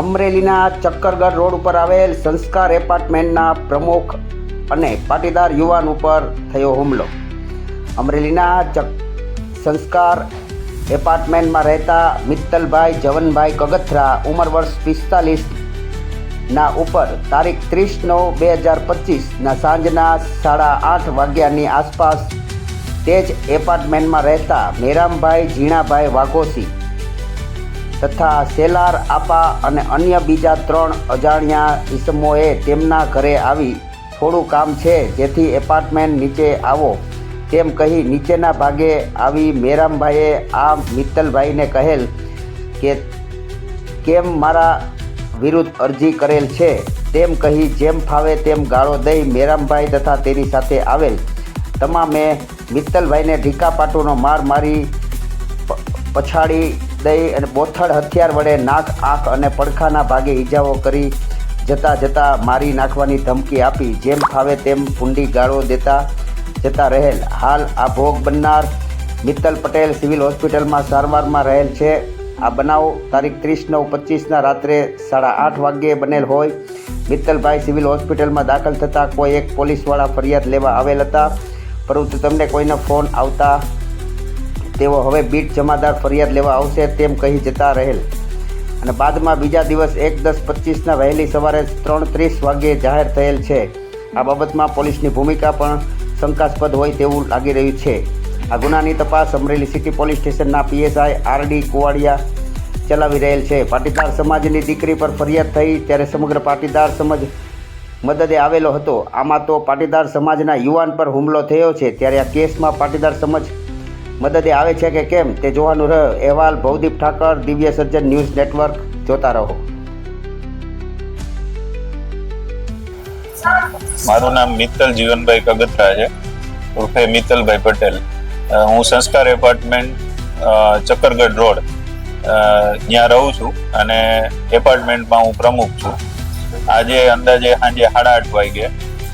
અમરેલીના ચક્કરગઢ રોડ ઉપર આવેલ સંસ્કાર એપાર્ટમેન્ટના પ્રમુખ અને પાટીદાર યુવાન ઉપર થયો હુમલો. અમરેલીના ચક, સંસ્કાર એપાર્ટમેન્ટમાં રહેતા મિત્તલભાઈ જવનભાઈ કગથરા ઉંમર વર્ષ પિસ્તાલીસ ના ઉપર તારીખ ત્રીસ નવ બે હજાર પચીસના સાંજના સાડા આઠ વાગ્યાની આસપાસ તે જ એપાર્ટમેન્ટમાં રહેતા મેરામભાઈ ઝીણાભાઈ વાઘોસી તથા સેલાર, આપા અને અન્ય બીજા ત્રણ અજાણ્યા ઈસમોએ તેમના ઘરે આવી થોડું કામ છે, જેથી એપાર્ટમેન્ટ નીચે આવો. તેમ કહી નીચેના ભાગે આવી મેરામભાઈએ આ મિત્તલભાઈને કહેલ કે, કેમ મારા વિરુદ્ધ અરજી કરેલ છે? તેમ કહી જેમ ફાવે તેમ ગાળો દઈ મેરામભાઈ તથા તેની સાથે આવેલ. તમામે મિત્તલભાઈને ઢીકાપાટુનો માર મારી પછાડી દઈ અને બોથડ હથિયાર વડે નાક, આંખ અને પડખાના ભાગે ઈજાઓ કરી જતા જતા મારી નાખવાની ધમકી આપી. જેમ ફાવે તેમ ભૂંડી ગાળો દેતા જતા રહેલ. હાલ આ ભોગ બનનાર મિત્તલ પટેલ સિવિલ હોસ્પિટલમાં સારવારમાં રહેલ છે. આ બનાવ તારીખ ત્રીસ નવ પચીસના રાત્રે સાડા આઠ વાગ્યે બનેલ હોય. મિત્તલભાઈ સિવિલ હોસ્પિટલમાં દાખલ થતાં કોઈ એક પોલીસવાળા ફરિયાદ લેવા આવેલ હતા. પરંતુ તમને કોઈનો ફોન આવતા તેઓ હવે બીટ જમાદાર ફરિયાદ લેવા આવશે તેમ કહી જતા રહેલ. અને બાદમાં બીજા દિવસ એક દસ પચીસના વહેલી સવારે ત્રણ ત્રીસ વાગ્યે જાહેર થયેલ છે. આ બાબતમાં પોલીસની ભૂમિકા પણ શંકાસ્પદ હોય તેવું લાગી રહ્યું છે. આ ગુનાની તપાસ અમરેલી સિટી પોલીસ સ્ટેશનના પીએસઆઈ આરડી કુવાડિયા ચલાવી રહેલ છે. પાટીદાર સમાજની દીકરી પર ફરિયાદ થઈ ત્યારે સમગ્ર પાટીદાર સમાજ મદદે આવેલો હતો. આમાં તો પાટીદાર સમાજના યુવાન પર હુમલો થયો છે. ત્યારે આ કેસમાં પાટીદાર સમાજ મદદે આવે છે કે કેમ તે જોવાનું રહ્યો અહેવાલ ભવદીપ ઠાકર, દિવ્ય સર્જન ન્યૂઝ નેટવર્ક, જોતા રહો. મારું નામ મિત્તલ જીવનભાઈ કગથરા છે. ઉર્ફે મિત્તલભાઈ પટેલ. હું સંસ્કાર એપાર્ટમેન્ટ ચક્કરગઢ રોડ ત્યાં રહું છું અને એપાર્ટમેન્ટમાં હું પ્રમુખ છું. આજે અંદાજે સાંજે સાડા આઠ વાગે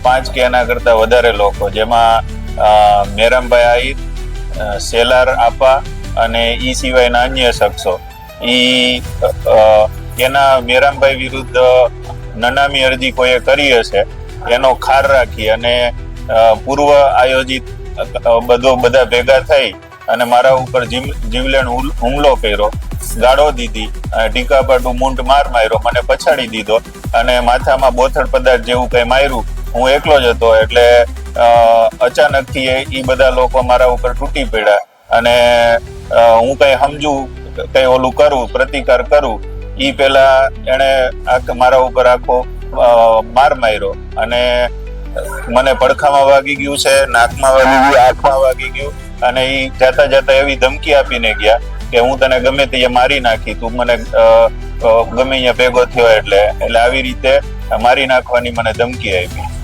પાંચ કે એના કરતાં વધારે લોકો, જેમાં મેરામભાઈ આહિર સેલાર આપા અને એ સિવાયના અન્ય શખ્સો. એ એના મેરામભાઈ વિરુદ્ધ નનામી અરજી કોઈએ કરી હશે, એનો ખાર રાખી અને પૂર્વ આયોજિત બધો, બધા ભેગા થઈ અને મારા ઉપર જીવ- જીવલેણ હુમલો કર્યો. ગાળો દીધી ટીકાપાટું મૂંઢ માર માર્યો, મને પછાડી દીધો અને માથામાં બોથડ પદાર્થ જેવું કઈ માર્યું. હું એકલો જ હતો એટલે અચાનકથી એ બધા લોકો મારા ઉપર તૂટી પડ્યા. અને હું કઈ સમજુ, કઈ ઓલું કરું, પ્રતિકાર કરું પેલા એને આખ- મારા ઉપર આખો માર માર્યો. અને મને પડખામાં વાગી ગયું છે, નાકમાં વાગી ગયું, આંખમાં વાગી ગયું. અને એ જાતા જાતા એવી ધમકી આપીને ગયા કે હું તને ગમે તે મારી નાખી, તું મને ગમે અહીંયા ભેગો થયો એટલે. એટલે આવી રીતે મારી નાખવાની મને ધમકી આપી.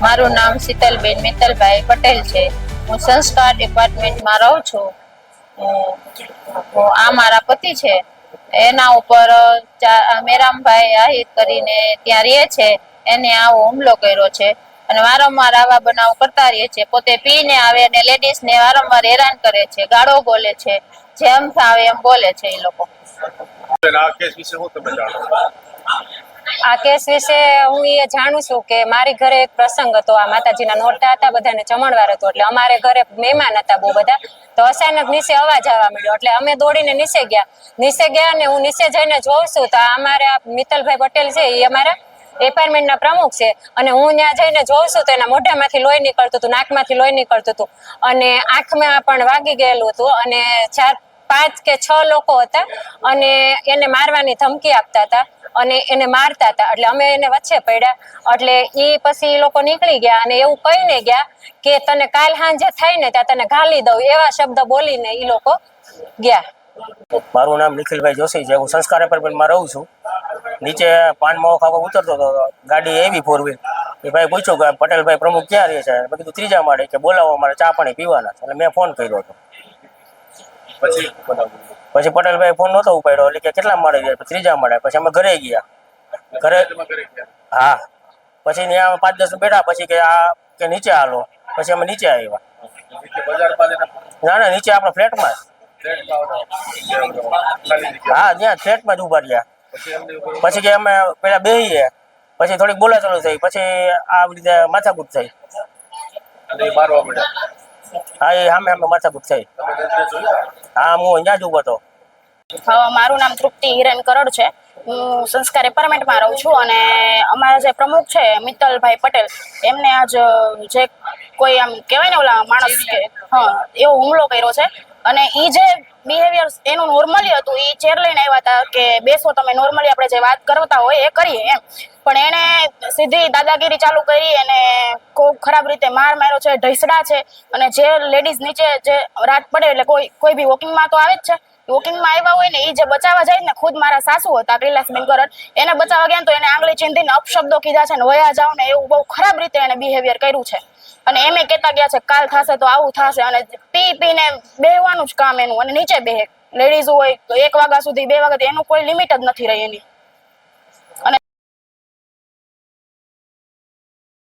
મારું નામ શીતલબેન મિત્તલભાઈ પટેલ છે. હું સંસ્કાર ડિપાર્ટમેન્ટમાં રહું છું. આ મારા પતિ છે. એના ઉપર મેરામભાઈ આહિર કરીને ત્યાં રહે છે. એને આવો હુમલો કર્યો છે. અને વારંવાર આવા બનાવ કરતા રહે છે. પોતે પીને આવે અને લેડીઝને વારંવાર હેરાન કરે છે. ગાળો બોલે છે. જેમ ફાવે એમ બોલે છે એ લોકો. આ કેસ વિશે હું તમે જાણો આ કેસ વિશે હું એ જાણું છું કે મારી ઘરે એક પ્રસંગ હતો. આ માતાજીના નોરતા હતા, બધાને જમણવાર હતો. એટલે અમારે ઘરે મહેમાન હતા બહુ બધા. તો અચાનક નીચે અવાજ આવવા મળ્યો એટલે અમે દોડીને નીચે ગયા. નીચે ગયા અને હું નીચે જઈને જોઉં છું. તો અમારે મિત્તલભાઈ પટેલ છે, એ અમારા એપાર્ટમેન્ટના પ્રમુખ છે. અને હું ત્યાં જઈને જોઉં છું તો એના મોઢામાંથી લોહી નીકળતું હતું, નાકમાંથી લોહી નીકળતું હતું. અને આંખમાં પણ વાગી ગયેલું હતું. અને ચાર પાંચ કે છ લોકો હતા. અને એને મારવાની ધમકી આપતા હતા. અને એને મારતા હતા. એટલે અમે એને વચ્ચે પડ્યા. એટલે એ પછી એ લોકો નીકળી ગયા અને એવું કહીને ગયા કે તને કાલ સાંજે થાય ને ત્યાં તને ગાલી દઉં. એવા શબ્દ બોલીને એ લોકો ગયા. મારું નામ નિખિલભાઈ જોશી છે. હું સંસ્કાર એપાર્ટમેન્ટમાં રહું છું. નીચે પાન માવો ખાવા ઉતરતો હતો. ગાડી એવી ફોર વ્હીલ એ ભાઈ પૂછ્યું કે પટેલભાઈ પ્રમુખ ક્યાં રહે છે? કીધું, ત્રીજા માળે કે બોલાવો મારે ચા પાણી પીવાના એટલે મેં ફોન કર્યો હતો. પછી પછી પટેલભાઈ ફોન નહોતો ઉપાડ્યો. એટલે કે કેટલા માળે ગયા? ત્રીજા માળે પછી અમે ઘરે ગયા. ઘરે હા. પછી ત્યાં પાંચ દસ બેઠા. પછી કે આ કે નીચે હાલો. પછી અમે નીચે આવ્યા. ના ના, નીચે આપણા ફ્લેટમાં. હા, ત્યાં ફ્લેટમાં જ ઊભા રહ્યા. પછી કે અમે પેલા બેહીએ. પછી થોડીક બોલાચાલી થઈ. પછી આ રીતે માથાકૂટ થઈ. હા, એ સામે સામે માથાકૂટ થઈ. હા, હું અહીંયા જ ઊભો હતો. મારું નામ તૃપ્તિ હિરેન કરોડ છે. હું સંસ્કાર એપાર્ટમેન્ટમાં રહું છું અને અમારા જે પ્રમુખ છે, મિત્તલભાઈ પટેલ, એમને આજ જે કોઈ આમ કહેવાય ને ઓલા માણસ કે, હા, એવો હુમલો કર્યો છે. અને એ જે બિહેવિયર એનું નોર્મલી હતું એ ચેર લઈને આવ્યા હતા કે બેસો તમે નોર્મલી આપણે જે વાત કરતા હોય એ કરીએ એમ. પણ એણે સીધી દાદાગીરી ચાલુ કરી અને ખૂબ ખરાબ રીતે માર માર્યો છે, ઢસડા છે. અને જે લેડીઝ નીચે જે રાત પડે એટલે કોઈ કોઈ બી વોકિંગમાં તો આવે જ છે. વોકિંગમાં આવ્યા હોય ને એ જે બચાવવા જાય ને ખુદ મારા સાસુ હતા કૈલાસબેન કરડ એને બચાવવા ગયા તો એને આંગળી ચીંધીને અપશબ્દો કીધા છે ને વયા જાવ ને એવું બહુ ખરાબ રીતે એને બિહેવિયર કર્યું છે. અને એમે કહેતા ગયા છે, કાલ થશે તો આવું થશે. અને પી પીને બેહવાનું જ કામ એનું, અને નીચે બેહે. લેડીઝ હોય એક વાગ્યા સુધી, બે વાગ્યા એનું કોઈ લિમિટ જ નથી રહી એની. અને